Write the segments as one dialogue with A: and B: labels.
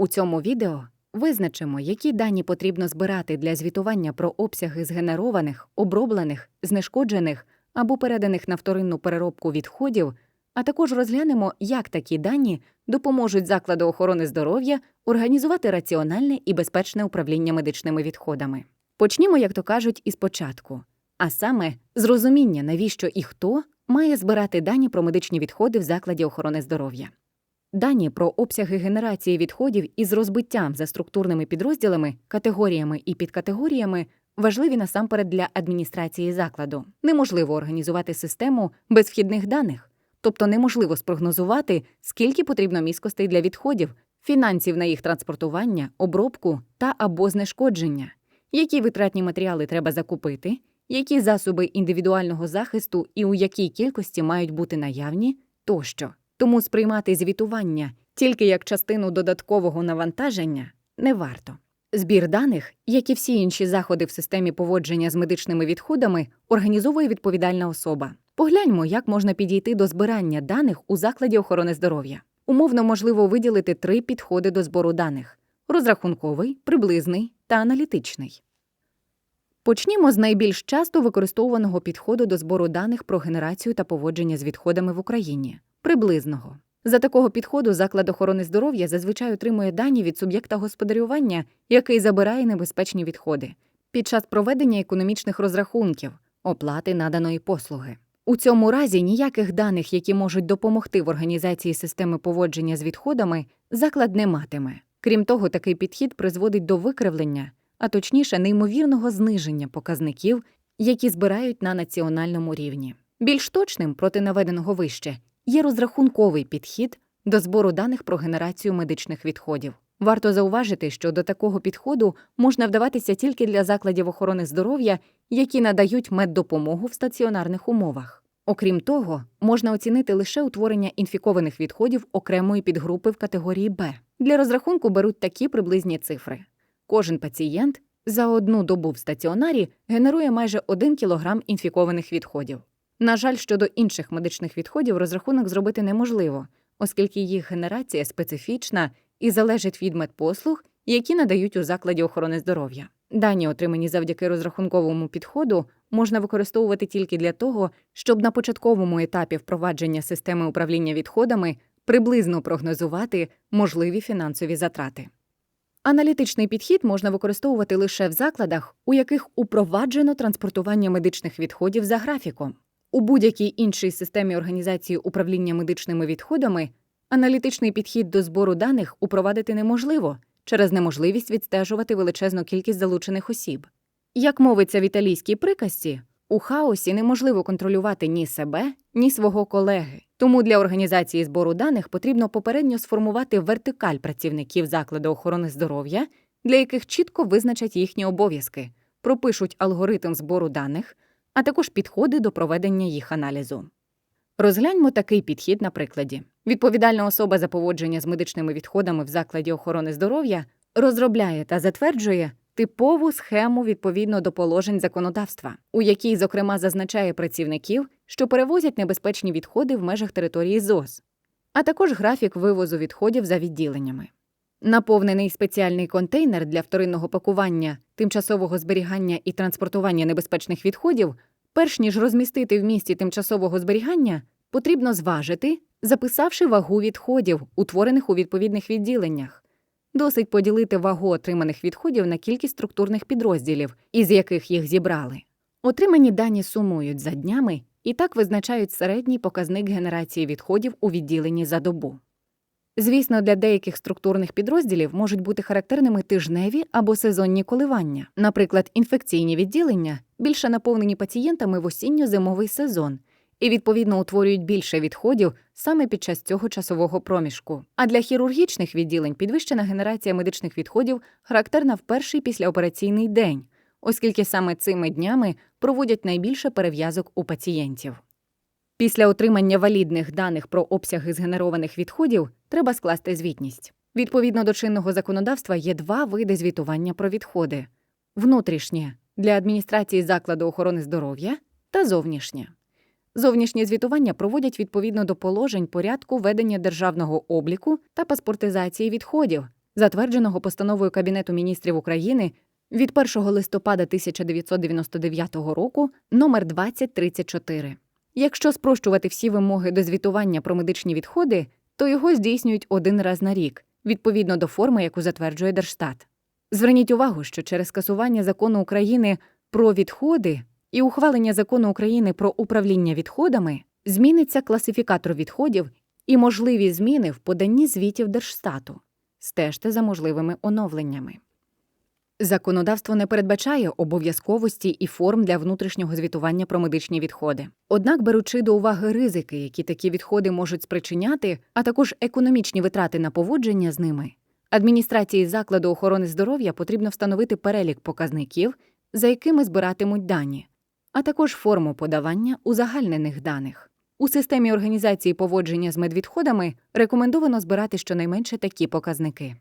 A: У цьому відео визначимо, які дані потрібно збирати для звітування про обсяги згенерованих, оброблених, знешкоджених або переданих на вторинну переробку відходів, а також розглянемо, як такі дані допоможуть закладу охорони здоров'я організувати раціональне і безпечне управління медичними відходами. Почнімо, як то кажуть, із початку, а саме з розуміння, навіщо і хто має збирати дані про медичні відходи в закладі охорони здоров'я. Дані про обсяги генерації відходів із розбиттям за структурними підрозділами, категоріями і підкатегоріями важливі насамперед для адміністрації закладу. Неможливо організувати систему без вхідних даних, тобто неможливо спрогнозувати, скільки потрібно міскостей для відходів, фінансів на їх транспортування, обробку та або знешкодження, які витратні матеріали треба закупити, які засоби індивідуального захисту і у якій кількості мають бути наявні тощо. Тому сприймати звітування тільки як частину додаткового навантаження не варто. Збір даних, як і всі інші заходи в системі поводження з медичними відходами, організовує відповідальна особа. Погляньмо, як можна підійти до збирання даних у закладі охорони здоров'я. Умовно можливо виділити три підходи до збору даних: розрахунковий, приблизний та аналітичний. Почнімо з найбільш часто використовуваного підходу до збору даних про генерацію та поводження з відходами в Україні приблизного. За такого підходу заклад охорони здоров'я зазвичай отримує дані від суб'єкта господарювання, який забирає небезпечні відходи, під час проведення економічних розрахунків, оплати наданої послуги. У цьому разі ніяких даних, які можуть допомогти в організації системи поводження з відходами, заклад не матиме. Крім того, такий підхід призводить до викривлення, а точніше, неймовірного зниження показників, які збирають на національному рівні. Більш точним проти наведеного вище є розрахунковий підхід до збору даних про генерацію медичних відходів. Варто зауважити, що до такого підходу можна вдаватися тільки для закладів охорони здоров'я, які надають меддопомогу в стаціонарних умовах. Окрім того, можна оцінити лише утворення інфікованих відходів окремої підгрупи в категорії Б. Для розрахунку беруть такі приблизні цифри. Кожен пацієнт за одну добу в стаціонарі генерує майже 1 кг інфікованих відходів. На жаль, щодо інших медичних відходів розрахунок зробити неможливо, оскільки їх генерація специфічна і залежить від медпослуг, які надають у закладі охорони здоров'я. Дані, отримані завдяки розрахунковому підходу, можна використовувати тільки для того, щоб на початковому етапі впровадження системи управління відходами приблизно прогнозувати можливі фінансові затрати. Аналітичний підхід можна використовувати лише в закладах, у яких упроваджено транспортування медичних відходів за графіком. У будь-якій іншій системі організації управління медичними відходами аналітичний підхід до збору даних упровадити неможливо через неможливість відстежувати величезну кількість залучених осіб. Як мовиться в італійській приказці, у хаосі неможливо контролювати ні себе, ні свого колеги. Тому для організації збору даних потрібно попередньо сформувати вертикаль працівників закладу охорони здоров'я, для яких чітко визначать їхні обов'язки, пропишуть алгоритм збору даних, а також підходи до проведення їх аналізу. Розгляньмо такий підхід на прикладі. Відповідальна особа за поводження з медичними відходами в закладі охорони здоров'я розробляє та затверджує типову схему відповідно до положень законодавства, у якій, зокрема, зазначає працівників, що перевозять небезпечні відходи в межах території ЗОЗ, а також графік вивозу відходів за відділеннями. Наповнений спеціальний контейнер для вторинного пакування, тимчасового зберігання і транспортування небезпечних відходів, перш ніж розмістити в місці тимчасового зберігання, потрібно зважити, записавши вагу відходів, утворених у відповідних відділеннях. Досить поділити вагу отриманих відходів на кількість структурних підрозділів, із яких їх зібрали. Отримані дані сумують за днями і так визначають середній показник генерації відходів у відділенні за добу. Звісно, для деяких структурних підрозділів можуть бути характерними тижневі або сезонні коливання, наприклад, інфекційні відділення більше наповнені пацієнтами в осінньо-зимовий сезон і відповідно утворюють більше відходів саме під час цього часового проміжку. А для хірургічних відділень підвищена генерація медичних відходів характерна в перший післяопераційний день, оскільки саме цими днями проводять найбільше перев'язок у пацієнтів. Після отримання валідних даних про обсяги згенерованих відходів треба скласти звітність. Відповідно до чинного законодавства є два види звітування про відходи: внутрішнє для адміністрації закладу охорони здоров'я та зовнішнє. Зовнішнє звітування проводять відповідно до положень порядку ведення державного обліку та паспортизації відходів, затвердженого постановою Кабінету міністрів України від 1 листопада 1999 року номер 2034. Якщо спрощувати всі вимоги до звітування про медичні відходи, то його здійснюють один раз на рік, відповідно до форми, яку затверджує Держстат. Зверніть увагу, що через скасування закону України про відходи і ухвалення закону України про управління відходами зміниться класифікатор відходів і можливі зміни в поданні звітів Держстату. Стежте за можливими оновленнями. Законодавство не передбачає обов'язковості і форм для внутрішнього звітування про медичні відходи. Однак, беручи до уваги ризики, які такі відходи можуть спричиняти, а також економічні витрати на поводження з ними, адміністрації закладу охорони здоров'я потрібно встановити перелік показників, за якими збиратимуть дані, а також форму подавання узагальнених даних. У системі організації поводження з медвідходами рекомендовано збирати щонайменше такі показники.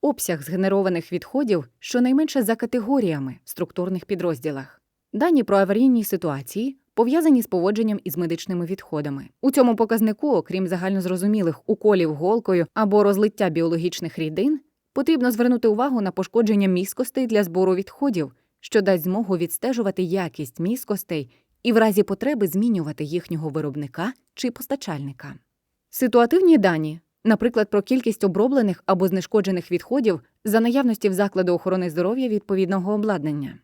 A: Обсяг згенерованих відходів щонайменше за категоріями в структурних підрозділах. Дані про аварійні ситуації пов'язані з поводженням із медичними відходами. У цьому показнику, окрім загальнозрозумілих уколів голкою або розлиття біологічних рідин, потрібно звернути увагу на пошкодження міскостей для збору відходів, що дасть змогу відстежувати якість міскостей і в разі потреби змінювати їхнього виробника чи постачальника. Ситуативні дані, наприклад, про кількість оброблених або знешкоджених відходів за наявності в закладу охорони здоров'я відповідного обладнання.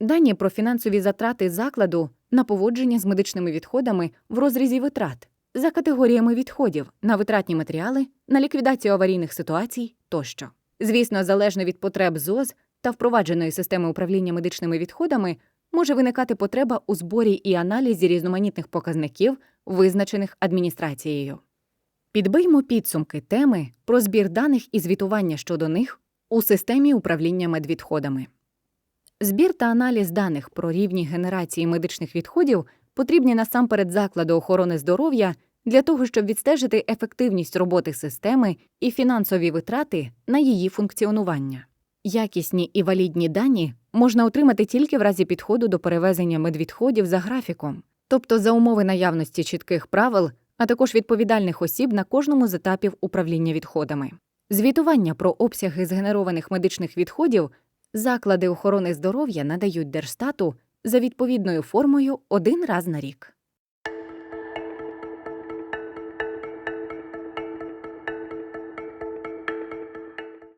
A: Дані про фінансові затрати закладу на поводження з медичними відходами в розрізі витрат за категоріями відходів на витратні матеріали, на ліквідацію аварійних ситуацій тощо. Звісно, залежно від потреб ЗОЗ та впровадженої системи управління медичними відходами може виникати потреба у зборі і аналізі різноманітних показників, визначених адміністрацією. Підбиймо підсумки теми про збір даних і звітування щодо них у системі управління медвідходами. Збір та аналіз даних про рівні генерації медичних відходів потрібні насамперед закладу охорони здоров'я для того, щоб відстежити ефективність роботи системи і фінансові витрати на її функціонування. Якісні і валідні дані можна отримати тільки в разі підходу до перевезення медвідходів за графіком, тобто за умови наявності чітких правил, а також відповідальних осіб на кожному з етапів управління відходами. Звітування про обсяги згенерованих медичних відходів заклади охорони здоров'я надають Держстату за відповідною формою один раз на рік.